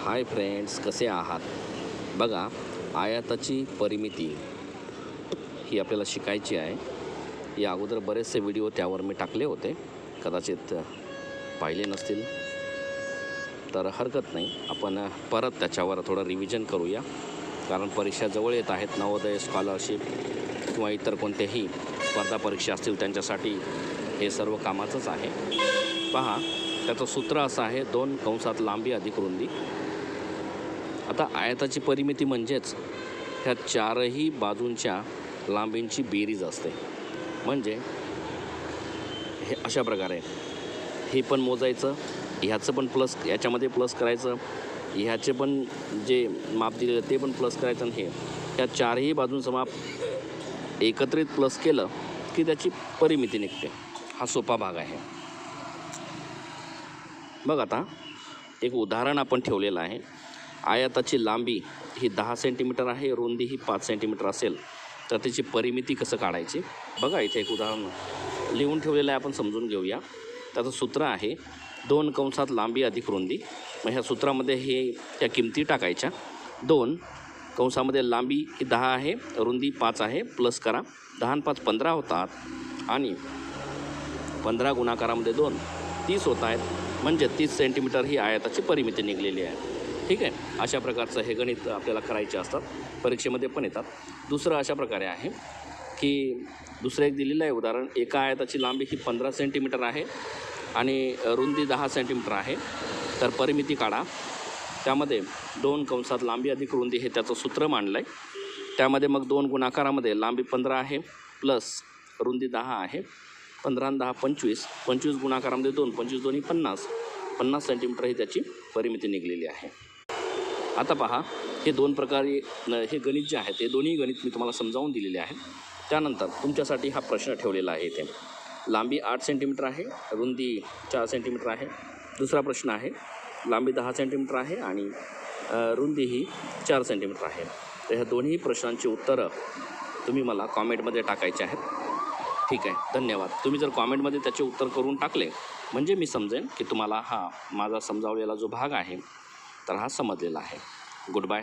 Hi friends कसे आहात? बघा आयाताची परिमिती ही आपल्याला शिकायची आहे. या अगोदर बरेचसे व्हिडिओ त्यावर मी टाकले होते. कदाचित पाहिले नसतील तर हरकत नाही. आपण परत त्याच्यावर थोडं रिव्हिजन करूया. कारण परीक्षा जवळ येत आहेत. नवोदय स्कॉलरशिप किंवा इतर कोणत्याही स्पर्धा परीक्षा असतील त्यांच्यासाठी हे सर्व कामाचंच आहे. पहा त्याचं सूत्र असं आहे दोन कंसात लांबी अधिक रुंदी. आता आयताची परिमिती म्हणजेच ह्या चारही बाजूंच्या लांबींची बेरीज असते. म्हणजे हे अशा प्रकारे हे पण मोजायचं ह्याचं पण प्लस याच्यामध्ये प्लस करायचं ह्याचे पण जे माप दिलेलं ते पण प्लस करायचं आणि हे. ह्या चारही बाजूंचं माप एकत्रित प्लस केलं की त्याची परिमिती निघते. हा सोपा भाग आहे. बघ आता एक उदाहरण आपण ठेवलेलं आहे. आयाताची लांबी ही दहा सेंटीमीटर आहे रुंदी ही पाच सेंटीमीटर असेल तर त्याची परिमिती कसं काढायची? बघा इथे एक उदाहरण लिहून ठेवलेलं आहे आपण समजून घेऊया. त्याचं सूत्र आहे दोन कंसात लांबी अधिक रुंदी. मग ह्या सूत्रामध्ये हे त्या किमती टाकायच्या. दोन कंसामध्ये लांबी ही दहा आहे रुंदी पाच आहे प्लस करा. दहा आणि पाच पंधरा होतात आणि पंधरा गुणाकारामध्ये दोन तीस होत आहेत. म्हणजे तीस सेंटीमीटर ही आयताची परिमिती निघलेली आहे. ठीक आहे. अशा प्रकारचं हे गणित आपल्याला करायचे असतात. परीक्षेमध्ये पण येतात. दुसरं अशा प्रकारे आहे की दुसरं एक दिलेलं आहे उदाहरण. एका आयताची लांबी ही पंधरा सेंटीमीटर आहे आणि रुंदी दहा सेंटीमीटर आहे. तर परिमिती काढा. त्यामध्ये दोन कंसात लांबी अधिक रुंदी हे त्याचं सूत्र मांडलं आहे त्यामध्ये मग दोन गुणाकारामध्ये लांबी पंधरा आहे प्लस रुंदी दहा आहे. पंधरा दहा पंचवीस. पंचवीस गुणाकारामध्ये दोन पंचवीस दोन्ही पन्नास. पन्नास सेंटीमीटर ही त्याची परिमिती निघलेली आहे. आता पहा हे दोन प्रकारे हे गणित जे आहे ते दोन्ही गणित मी तुम्हाला समजावून दिलेले आहेत त्यानंतर तुमच्यासाठी हा प्रश्न ठेवलेला आहे इथे. लांबी आठ सेंटीमीटर आहे रुंदी चार सेंटीमीटर आहे. दुसरा प्रश्न आहे लांबी दहा सेंटीमीटर आहे आणि रुंदी ही चार सेंटीमीटर आहे. तर ह्या दोन्ही प्रश्नांची उत्तरं तुम्ही मला कॉमेंटमध्ये टाकायचे आहेत. ठीक आहे धन्यवाद. तुम्ही जर कॉमेंटमध्ये त्याचे उत्तर करून टाकले म्हणजे मी समजेन की तुम्हाला हा माझा समजावलेला जो भाग आहे तर हा समजलेला आहे. Good bye